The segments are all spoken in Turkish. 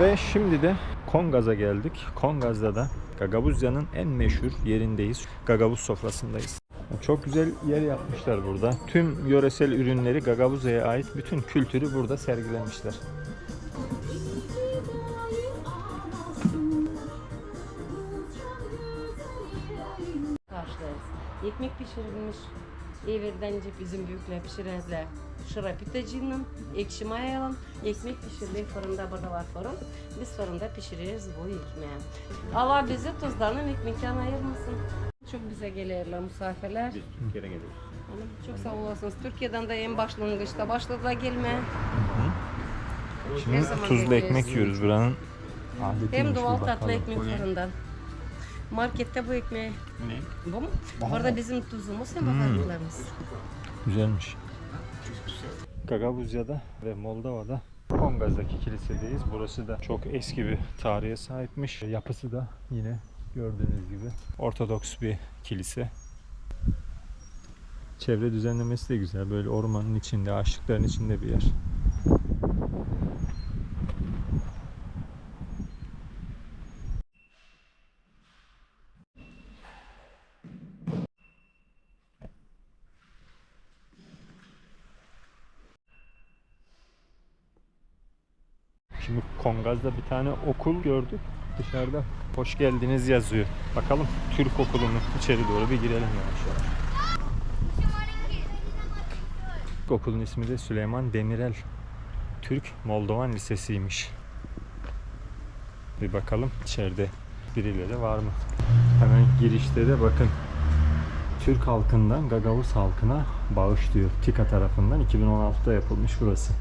Ve şimdi de Kongaz'a geldik. Kongaz'da da Gagavuzya'nın en meşhur yerindeyiz. Gagavuz sofrasındayız. Çok güzel yer yapmışlar burada. Tüm yöresel ürünleri Gagavuzya'ya ait bütün kültürü burada sergilemişler. karşılarız. Ekmek pişirilmiş. Evvelden bizim büyükler pişirerler. Şırapitacının, ekşi mayalım, ekmek pişirilir fırında burada var fırın. Biz fırında pişiririz bu ekmeği. Allah bizi tuzlarının ekmekten ayırmasın. Çok bize gelirler misafirler. Biz Türkiye'den geliyoruz. Çok sağ olasınız. Türkiye'den de en başlangıçta başladılar gelmeye. Şimdi Her tuzlu ekmek yiyoruz buranın. Hem doğal bu, tatlı ekmek fırından. Markette bu ekmeği. Ne? Bu mu? Burada bizim tuzumuz hem Hmm. baharatlarımız. Güzelmiş. Gagavuzya'da ve Moldova'da Kongaz'daki kilisedeyiz. Burası da çok eski bir tarihe sahipmiş. Yapısı da yine gördüğünüz gibi Ortodoks bir kilise. Çevre düzenlemesi de güzel. Böyle ormanın içinde, ağaçlıkların içinde bir yer. Şimdi Kongaz'da bir tane okul gördük. Dışarıda hoş geldiniz yazıyor. Bakalım Türk okulu mu? İçeri doğru bir girelim yavaş yavaş. Okulun ismi de Süleyman Demirel Türk Moldovan Lisesi'ymiş. Bir bakalım içeride birileri var mı? Hemen girişte de bakın Türk halkından Gagavuz halkına bağış diyor. TİKA tarafından 2016'da yapılmış burası.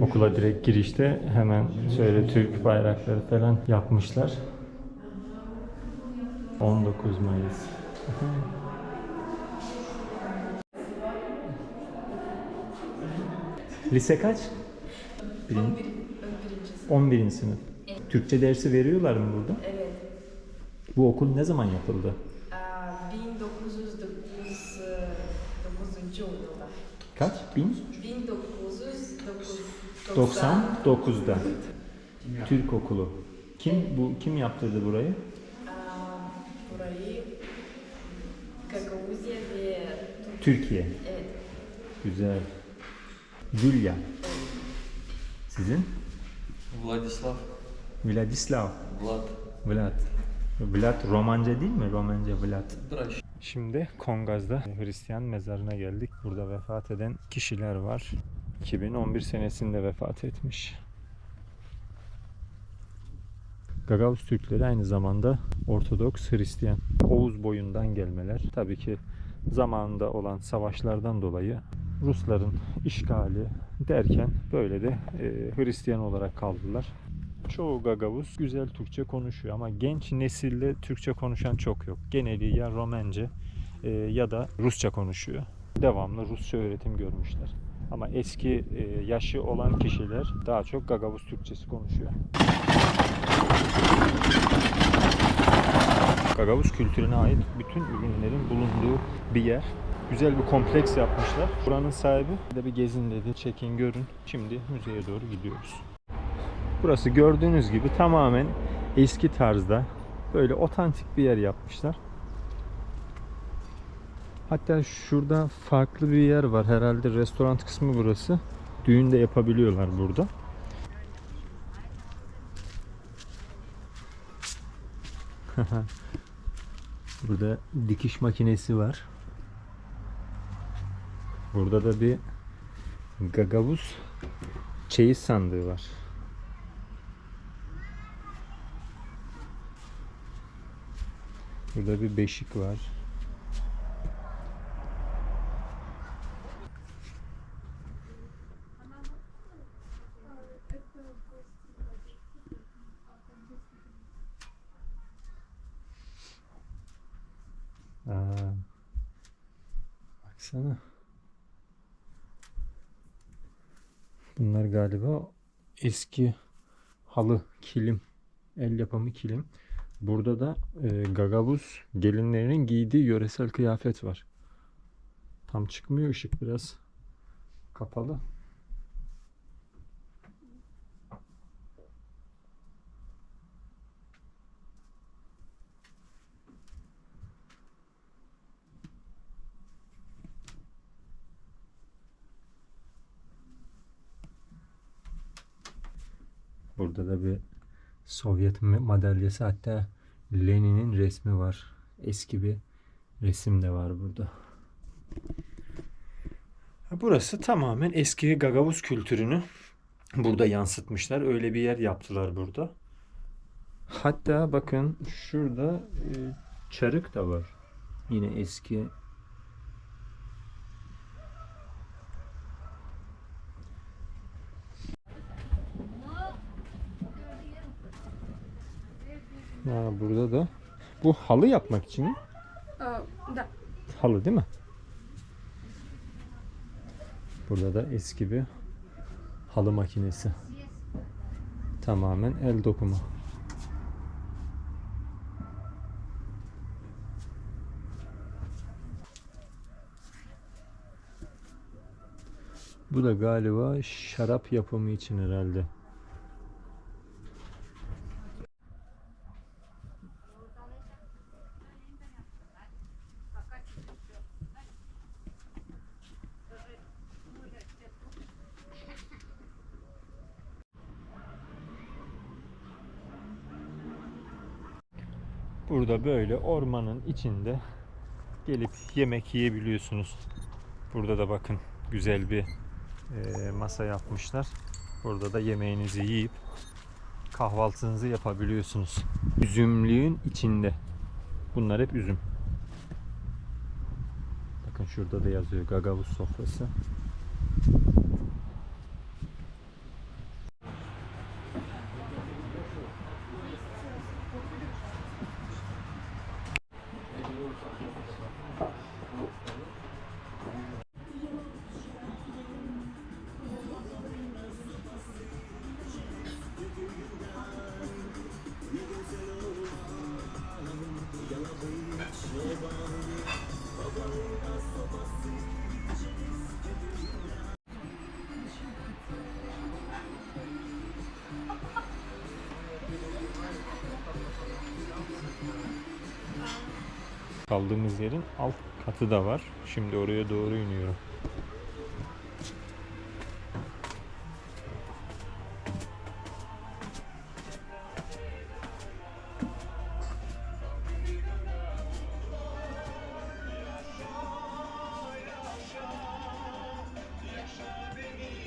Okula direkt girişte hemen şöyle Türk bayrakları falan yapmışlar. 19 Mayıs. Lise kaç? Birin... 11. sınıf. Türkçe dersi veriyorlar mı burada? Evet. Bu okul ne zaman yapıldı? Aa, 1909 yılında. Kaç? 1999. 99'da. Türk okulu. Kim bu kim yaptırdı burayı? Burayı Gagauzya ve Türkiye. Evet. Güzel. Julia. Sizin? Vladislav. Vladislav. Vlad. Vlad. Vlad Romanca değil mi? Romanca Vlad. Şimdi Kongaz'da Hristiyan mezarına geldik. Burada vefat eden kişiler var. 2011 senesinde vefat etmiş. Gagavuz Türkleri aynı zamanda Ortodoks Hristiyan. Oğuz boyundan gelmeler. Tabii ki zamanında olan savaşlardan dolayı Rusların işgali derken böyle de e, Hristiyan olarak kaldılar. Çoğu Gagavuz güzel Türkçe konuşuyor ama genç nesilde Türkçe konuşan çok yok. Geneli ya Romence e, ya da Rusça konuşuyor. Devamlı Rusça öğretim görmüşler. Ama eski e, yaşı olan kişiler daha çok Gagavuz Türkçesi konuşuyor. Gagavuz kültürüne ait bütün ürünlerin bulunduğu bir yer. Güzel bir kompleks yapmışlar. Buranın sahibi de bir gezin dedi. Çekin görün. Şimdi müzeye doğru gidiyoruz. Burası gördüğünüz gibi tamamen eski tarzda böyle otantik bir yer yapmışlar. Hatta şurada farklı bir yer var. Herhalde restoran kısmı burası. Düğün de yapabiliyorlar burada. burada dikiş makinesi var. Burada da bir gagavuz çeyiz sandığı var. Burada bir beşik var. Aa, baksana. Bunlar galiba eski halı, kilim, el yapımı kilim. Burada da e, Gagavuz gelinlerinin giydiği yöresel kıyafet var. Tam çıkmıyor ışık biraz kapalı. Burada da bir Sovyet madalyası hatta Lenin'in resmi var. Eski bir resim de var burada. Burası tamamen eski Gagavuz kültürünü burada yansıtmışlar. Öyle bir yer yaptılar burada. Hatta bakın şurada e, çarık da var. Yine eski Ha, burada da bu halı yapmak için mi? da. Halı değil mi? Burada da eski bir halı makinesi. Tamamen el dokumu. Bu da galiba şarap yapımı için herhalde. Burada böyle ormanın içinde gelip yemek yiyebiliyorsunuz. Burada da bakın güzel bir e, masa yapmışlar. Burada da yemeğinizi yiyip kahvaltınızı yapabiliyorsunuz. Üzümlüğün içinde. Bunlar hep üzüm. Bakın şurada da yazıyor Gagavuz sofrası. Kaldığımız yerin alt katı da var. Şimdi oraya doğru iniyorum.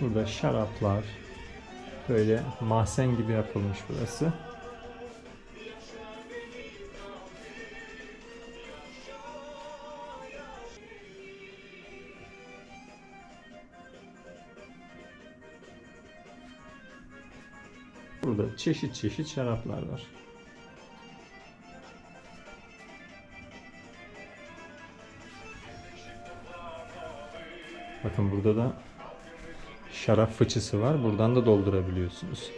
Burada şaraplar, böyle mahzen gibi yapılmış burası. Burada çeşit çeşit şaraplar var. Bakın burada da şarap fıçısı var. Buradan da doldurabiliyorsunuz.